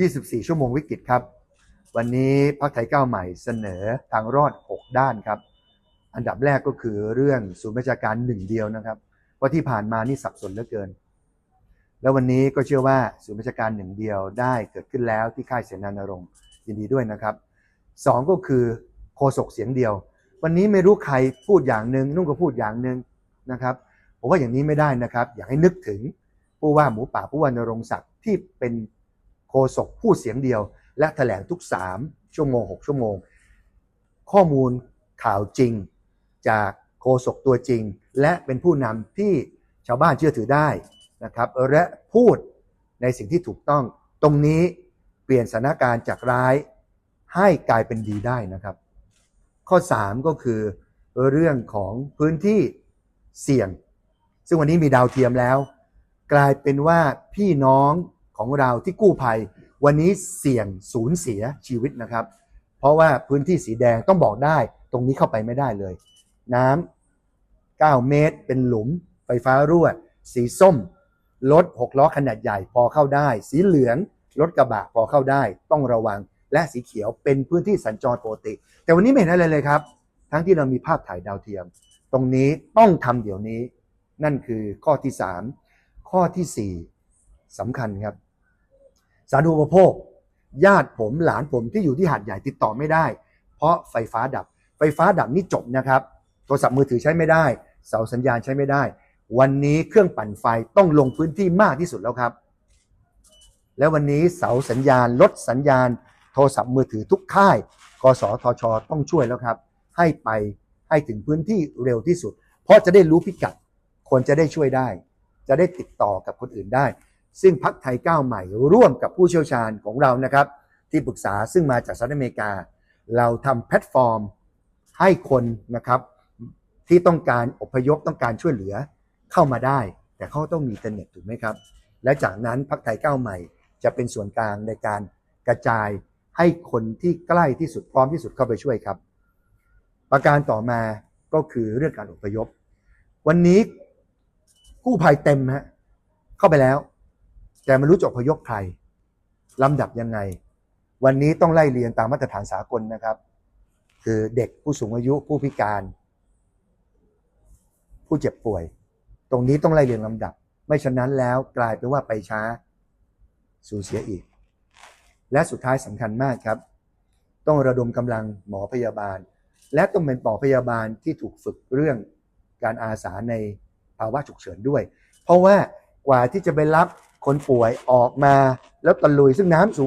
24 ชั่วโมงวิกฤตครับ วันนี้พรรคไทยก้าวใหม่เสนอทางรอด 6 ด้านครับ อันดับแรกก็คือเรื่องศูนย์ประชาการหนึ่งเดียวนะครับเพราะที่ผ่านมานี่สับสนเหลือเกิน แล้ววันนี้ก็เชื่อว่าศูนย์ประชาการหนึ่งเดียวได้เกิดขึ้นแล้วที่ค่ายเสนานรงค์ยินดีด้วยนะครับสองก็คือโฆษกเสียงเดียว วันนี้ไม่รู้ใครพูดอย่างหนึ่งนุ่งก็พูดอย่างหนึ่งนะครับผมว่าอย่างนี้ไม่ได้นะครับ อยากให้นึกถึงผู้ว่าหมูป่าผู้ว่านรงศักดิ์ที่เป็น โฆษกพูดเสียงเดียว และแถลงทุก 3 ชั่วโมง 6 ชั่วโมง ข้อมูลข่าวจริง จากโฆษกตัวจริง และเป็นผู้นำที่ชาวบ้านเชื่อถือได้นะครับและพูดในสิ่งที่ถูกต้อง ตรงนี้เปลี่ยนสถานการณ์จากร้ายให้กลายเป็นดีได้นะครับ ข้อ 3 ก็คือเรื่องของพื้นที่เสี่ยง ซึ่งวันนี้มีดาวเทียมแล้ว กลายเป็นว่าพี่น้อง ของเราที่กู้ภัย วันนี้เสี่ยงสูญเสียชีวิตนะครับ เพราะว่าพื้นที่สีแดงต้องบอกได้ ตรงนี้เข้าไปไม่ได้เลย น้ำ9เมตรเป็นหลุม ไฟฟ้ารั่ว สีส้ม รถหกล้อขนาดใหญ่พอเข้าได้ สีเหลืองรถกระบะพอเข้าได้ ต้องระวังและสีเขียวเป็นพื้นที่สัญจรปกติ แต่วันนี้ไม่เห็นอะไรเลยครับ ทั้งที่เรามีภาพถ่ายดาวเทียม ตรงนี้ต้องทำเดี๋ยวนี้ นั่นคือข้อที่ 3 ข้อทีสี่4สำคัญครับ สาธารณูปโภค ญาติผมหลานผมที่อยู่ที่หาดใหญ่ติดต่อไม่ได้ เพราะไฟฟ้าดับ ไฟฟ้าดับนี่จบนะครับ โทรศัพท์มือถือใช้ไม่ได้ เสาสัญญาณใช้ไม่ได้ วันนี้เครื่องปั่นไฟต้องลงพื้นที่มากที่สุดแล้วครับ แล้ววันนี้เสาสัญญาณลดสัญญาณ โทรศัพท์มือถือทุกค่าย กสทช ต้องช่วยแล้วครับ ให้ไปให้ถึงพื้นที่เร็วที่สุด เพราะจะได้รู้พิกัด คนจะได้ช่วยได้ จะได้ติดต่อกับคนอื่นได้ ซึ่งพักไทยก้าวใหม่ร่วมกับผู้เชี่ยวชาญของเรานะครับ ที่ปรึกษาซึ่งมาจากสหรัฐอเมริกา เราทำแพลตฟอร์มให้คนนะครับที่ต้องการอพยพต้องการช่วยเหลือเข้ามาได้ แต่เขาต้องมีอินเทอร์เน็ตถูกไหมครับ และจากนั้นพักไทยก้าวใหม่ จะเป็นส่วนกลางในการกระจายให้คนที่ใกล้ที่สุดพร้อมที่สุดเข้าไปช่วยครับ ประการต่อมาก็คือเรื่องการอพยพ วันนี้กู้ภัยเต็มฮะเข้าไปแล้ว แต่ไม่รู้จะอพยพใครลำดับยังไง วันนี้ต้องไล่เรียงตามมาตรฐานสากลนะครับ คือเด็กผู้สูงอายุผู้พิการ ผู้เจ็บป่วย ตรงนี้ต้องไล่เรียงลำดับ ไม่ฉะนั้นแล้วกลายเป็นว่าไปช้าสูญเสียอีก และสุดท้ายสำคัญมากครับ ต้องระดมกำลังหมอพยาบาล และต้องเป็นหมอพยาบาลที่ถูกฝึกเรื่องการอาสาในภาวะฉุกเฉินด้วย เพราะว่ากว่าที่จะไปรับ คนป่วยออกมาแล้วตะลุยซึ่งน้ำสูง